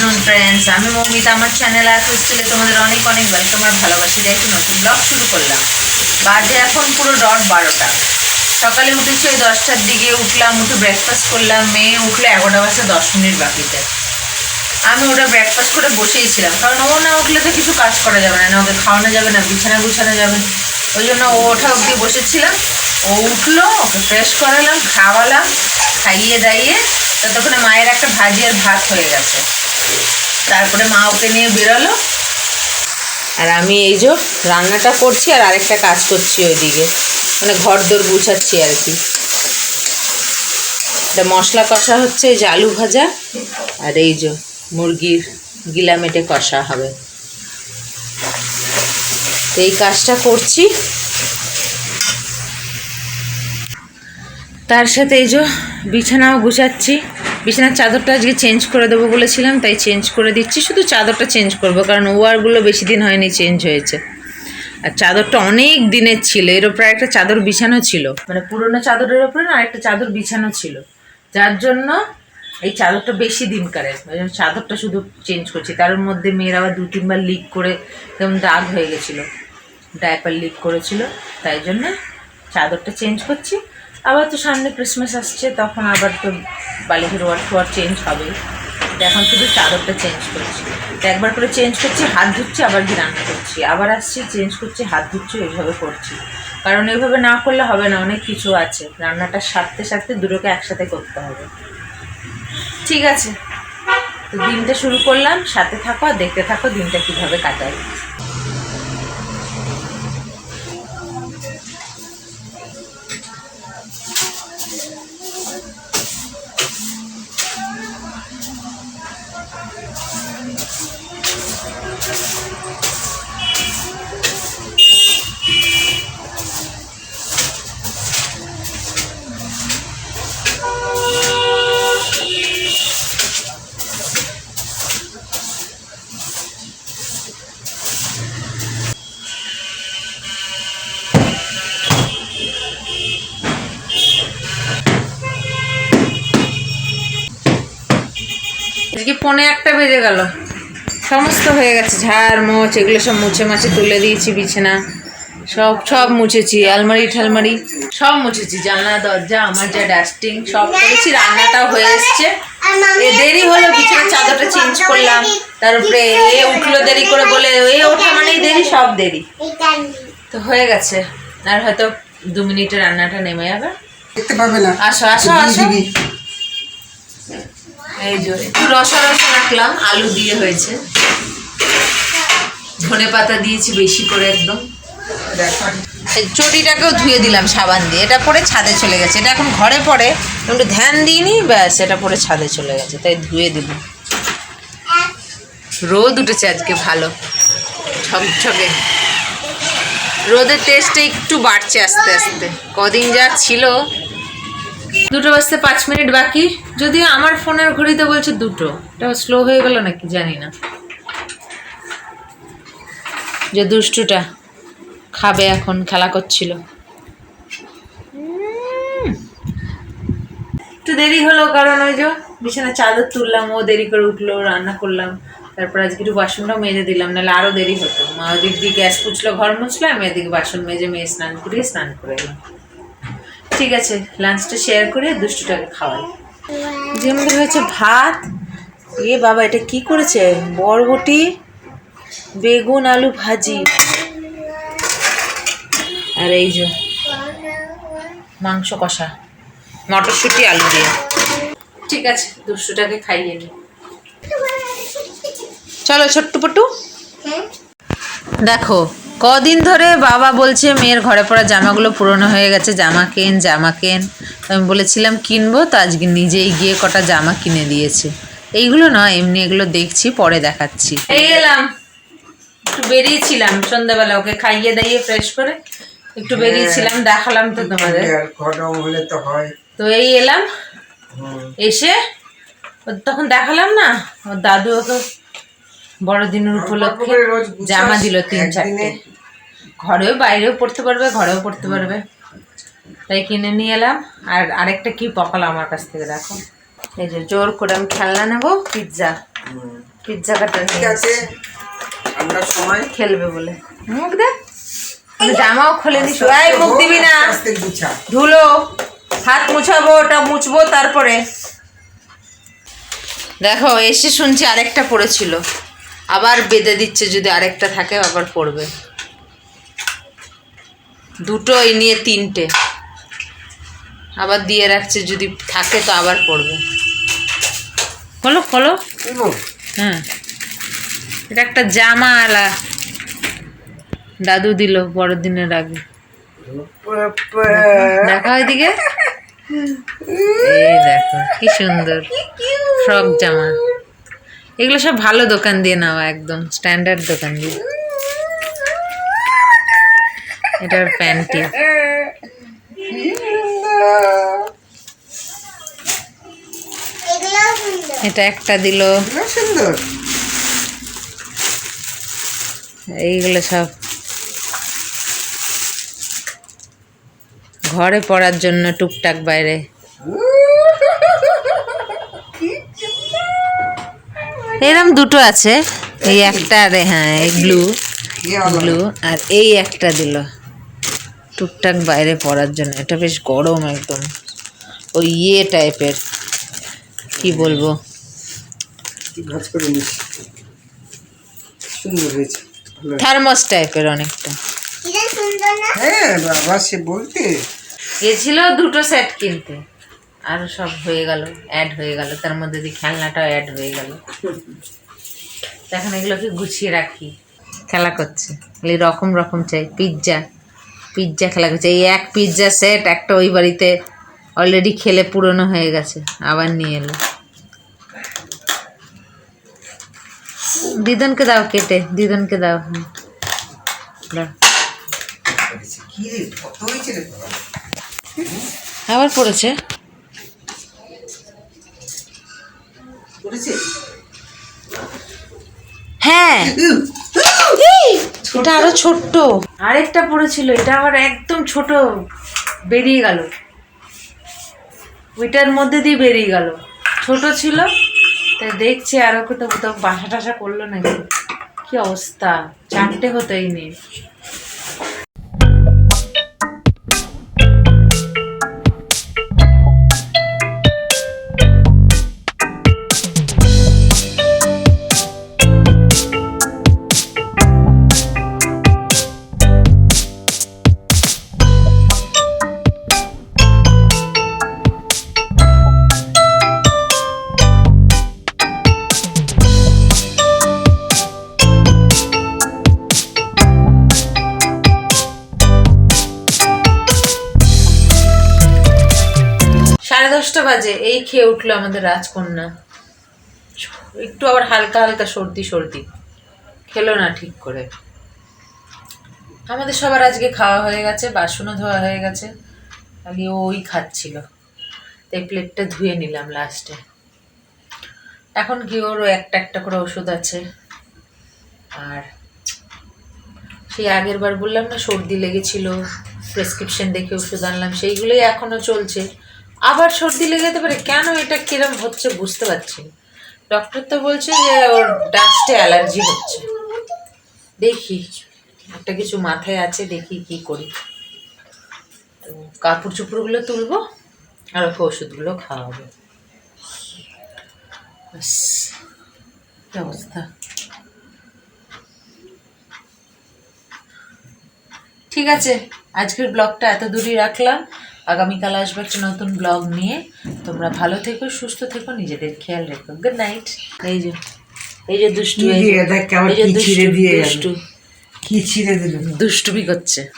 Afternoon friends আমি মৌমিতা। আমার channel আর হোস্টেলে তোমাদের অনেক অনেক ওয়েলকাম আর ভালোবাসি। একটি নতুন ব্লগ শুরু করলাম। বাজে এখন পুরো ডট বারোটা। সকালে উঠেছি ওই দশটার দিকে উঠলাম, উঠে ব্রেকফাস্ট করলাম। মেয়ে উঠল এগারোটা বাজে দশ মিনিট বাকিতে। আমি ওটা ব্রেকফাস্ট করে বসেই ছিলাম। কারণ ও না উঠলে তো কিছু কাজ করা যাবে না না ওকে খাওয়ানো যাবে, না বিছানা গুছানো যাবে। ওই জন্য ও ওঠা অবধি বসেছিলাম। ও উঠল, ওকে ফ্রেশ করালাম, খাওয়ালাম, খাইয়ে দাইয়ে, ততক্ষণে মায়ের একটা ভাজি আর ভাত হয়ে গেছে। তারপরে মা ওকে নিয়ে বেরোলো। আর আমি এই যে রান্নাটা করছি আর আরেকটা কাজ করছি ওইদিকে। মানে ঘর দোর গুছাচ্ছি আর কি। এটা মশলা কষা হচ্ছে, এই যে আলু ভাজা আর এই যে মুরগির গিলা মেটে কষা হবে। তো এই কাজটা করছি। তার সাথে এই যে বিছানাও গুছাচ্ছি। বিছানার চাদরটা আজকে চেঞ্জ করে দেবো বলেছিলাম, তাই চেঞ্জ করে দিচ্ছি। শুধু চাদরটা চেঞ্জ করব, কারণ ওয়ারগুলো বেশি দিন হয়নি চেঞ্জ হয়েছে। আর চাদরটা অনেক দিনের ছিল, এর ওপরে একটা চাদর বিছানো ছিল। মানে পুরোনো চাদরের ওপরে না একটা চাদর বিছানো ছিল। যার জন্য এই চাদরটা বেশি দিন কারে চাদরটা শুধু চেঞ্জ করছি। তার মধ্যে মেয়ের আবার দু তিনবার লিক করে কেমন দাগ হয়ে গেছিল। ডাইপার লিক করেছিল, তাই জন্য চাদরটা চেঞ্জ করছি। আবার তো সামনে ক্রিসমাস আসছে, তখন আবার তো বালিশের ওয়ার ফোয়ার চেঞ্জ হবে। এখন শুধু চাদরটা চেঞ্জ করছি। একবার করে চেঞ্জ করছি, হাত ধুচ্ছি, আবার গিয়ে রান্না করছি। আবার আসছি চেঞ্জ করছি, হাত ধুচ্ছি এইভাবে করছি। কারণ এইভাবে না করলে হবে না, অনেক কিছু আছে। রান্নাটা সারতে সারতে দুটোকে একসাথে করতে হবে। ঠিক আছে। তো দিনটা শুরু করলাম, সাথে থাকো আর দেখতে থাকো দিনটা কীভাবে কাটায় পনে একটা বেজে গেল। সমস্ত হয়ে গেছে ঝাড় মোচ এগুলো সব মুছে মাছে তুলে দিয়েছি বিছানা। সব সব মুছেছি আলমারি ঠালমারি সব মুছেছি জানলা দরজা আমার যা ডাস্টিং সব করেছি রান্নাটাও হয়ে এসছে। এ দেরি হলো বিছানা চাদরটা চেঞ্জ করলাম তারপরে এ উঠল দেরি করে বলে এ ওঠা মানেই দেরি সব দেরি। তো হয়ে গেছে আর হয়তো দু মিনিটে রান্নাটা নেমে যাবে। দেখতে পাবে না। আসো আসো আসো। এই যে, একটু রসা রসা রাখলাম, আলু দিয়ে হয়েছে। ধনে পাতা দিয়েছি বেশি করে একদম। চটিটাকেও ধুয়ে দিলাম সাবান দিয়ে। এটা পরে ছাদে চলে গেছে। এটা এখন ঘরে পড়ে, একটু ধ্যান দিইনি, ব্যাস, এটা পরে ছাদে চলে গেছে, তাই ধুয়ে দিব। রোদ উঠেছে আজকে ভালো, ঝকঝকে। রোদের টেস্টটা একটু বাড়ছে আস্তে আস্তে। কদিন যা ছিল দুটো বাজতে পাঁচ মিনিট বাকি। যদিও আমার ফোনের ঘড়িতে বলছে দুটো। এটা স্লো হয়ে গেল নাকি জানি না। যে দুষ্টুটা খাবে এখন, খেলা করছিল। একটু দেরি হলো কারণ ওই যে বিছানা চাদর তুললাম, ও দেরি করে উঠল, রান্না করলাম। তারপর আজকে একটু বাসনটাও মেজে দিলাম, নাহলে আরও দেরি হতো। মা ওদিক দিয়ে গ্যাস পুছলো, ঘর মুছলো, আমি এদিকে বাসন মেজে মেয়ে স্নান করিয়ে স্নান করে এলাম। ঠিক আছে লাঞ্চটা শেয়ার করে দুষ্টুটাকে খাওয়াই। যে আমাদের হয়েছে ভাত এ বাবা এটা কি করেছে? বরবটি বেগুন আলু ভাজি। আর এই যে মাংস কষা মটরশুঁটি আলু দিয়ে। ঠিক আছে দুষ্টুটাকে খাইয়ে নি। চলো ছোট্ট পটু। দেখো কদিন ধরে বাবা বলছে মেয়ের ঘরে পড়া জামাগুলো পুরনো হয়ে গেছে জামা কেন জামা কেন? আমি বলেছিলাম কিনবো তো আজকে নিজেই গিয়ে কটা জামা কিনে দিয়েছে। এইগুলো নয় এমনি এগুলো দেখছি পরে দেখাচ্ছি। এই এলাম। একটু বেরিয়েছিলাম সন্ধ্যাবেলা ওকে খাইয়ে দাইয়ে ফ্রেশ করে একটু বেরিয়েছিলাম দেখালাম তো তোমাদের। তো এই এলাম এসে ও তখন দেখালাম না ওর দাদু ওকে বড়দিনের উপলক্ষে জামা দিল তিন চারটে। ঘরেও বাইরেও পড়তে পারবে ঘরেও পড়তে পারবে। তাই কিনে নিয়ে এলাম। আর আরেকটা কি পকালো আমার কাছ থেকে দেখো। এই যে জোর করে আমি খেলনা নেব পিৎজা। পিৎজা কাটার ঠিক আছে। ঠান্ডার সময় খেলবে বলে। মুখ দে। জামাও খুলে নিস এই মুখ দিবি না। ধুলো। হাত মুছাবো ওটা মুছবো তারপরে। দেখো এসে শুনছি আরেকটা পড়েছিল। আবার বেঁধে দিচ্ছে যদি আরেকটা থাকে আবার পড়বে। দুটো এই নিয়ে তিনটে। আবার দিয়ে রাখছে যদি থাকে তো আবার পড়বে। খোলো খোলো। হ্যাঁ এটা একটা জামা আলা দাদু দিল বড়দিনের আগে। দেখা ওইদিকে এই দেখো কি সুন্দর। ফ্রক জামা। এগুলো সব ভালো দোকান দিয়ে নেওয়া একদম স্ট্যান্ডার্ড দোকান দিয়ে। এটার প্যান্টি এটা একটা দিল। সুন্দর। এইগুলো সব ঘরে পড়ার জন্য টুকটাক বাইরে। এরম দুটো আছে। এই একটা আর হ্যাঁ এই ব্লু ব্লু আর এই একটা দিল। টুকটাক বাইরে পড়ার জন্য। এটা বেশ গরম একদম। ওই ইয়ে টাইপের। কি বলব? থার্মাস টাইপের অনেকটা। হ্যাঁ বাবা সে বলতে। গেছিল দুটো সেট কিনতে। আর সব হয়ে গেল অ্যাড হয়ে গেল। তার মধ্যে দিয়ে খেলনাটাও অ্যাড হয়ে গেল। এখন এগুলোকে গুছিয়ে রাখি। খেলা করছে। এই রকম রকম চাই। পিৎজা পিৎজা খেলা করছে। এই এক পিৎজা সেট একটা ওই বাড়িতে অলরেডি খেলে পুরনো হয়ে গেছে। আবার নিয়ে এলো। দিদনকে দাও কেটে দিদনকে দাও। আবার পড়েছে? হ্যাঁ। এটা আরও ছোট্ট। আরেকটা পড়েছিল এটা আবার একদম ছোট বেরিয়ে গেল। ওইটার মধ্যে দিয়ে বেরিয়ে গেল। ছোট ছিল তাই দেখছি আরও কোথাও কোথাও বাসা টাসা করল নাকি? কি অবস্থা? চারটে হতো এই নিয়ে বাজে খেয়ে উঠল আমাদের রাজকন্যা। একটু আবার হালকা হালকা সর্দি সর্দি। খেলো না ঠিক করে। আমাদের সবার আজকে খাওয়া হয়ে গেছে, বাসনও ধোয়া হয়ে গেছে। খালি ওই খাচ্ছিল। তাই প্লেটটা ধুয়ে নিলাম লাস্টে এখন কি ওরও একটা একটা করে ওষুধ আছে। আর সেই আগের বার বললাম না, সর্দি লেগেছিল প্রেসক্রিপশন দেখে ওষুধ আনলাম, সেইগুলোই এখনও চলছে। আবার সর্দি লেগে যেতে পারে। কেন এটা কিরম হচ্ছে বুঝতে পারছি ডক্টর তো বলছে যে ওর ডাস্টে অ্যালার্জি হচ্ছে। দেখি, একটা কিছু মাথায় আছে, দেখি কি করি। কাপড় চোপড়গুলো তুলবো, আর ওকে ওষুধগুলো খাওয়াবো। অবস্থা? ঠিক আছে, আজকের ব্লগটা এত দূরই রাখলাম। আগামীকাল আসবে একটা নতুন ব্লগ নিয়ে। তোমরা ভালো থেকো সুস্থ থেকো নিজেদের খেয়াল রেখো। গুড নাইট এই যে এই যে দুষ্টু এই যে- দুষ্টু দুষ্টু। কি ছিঁড়ে দিল। দুষ্টুমি করছে।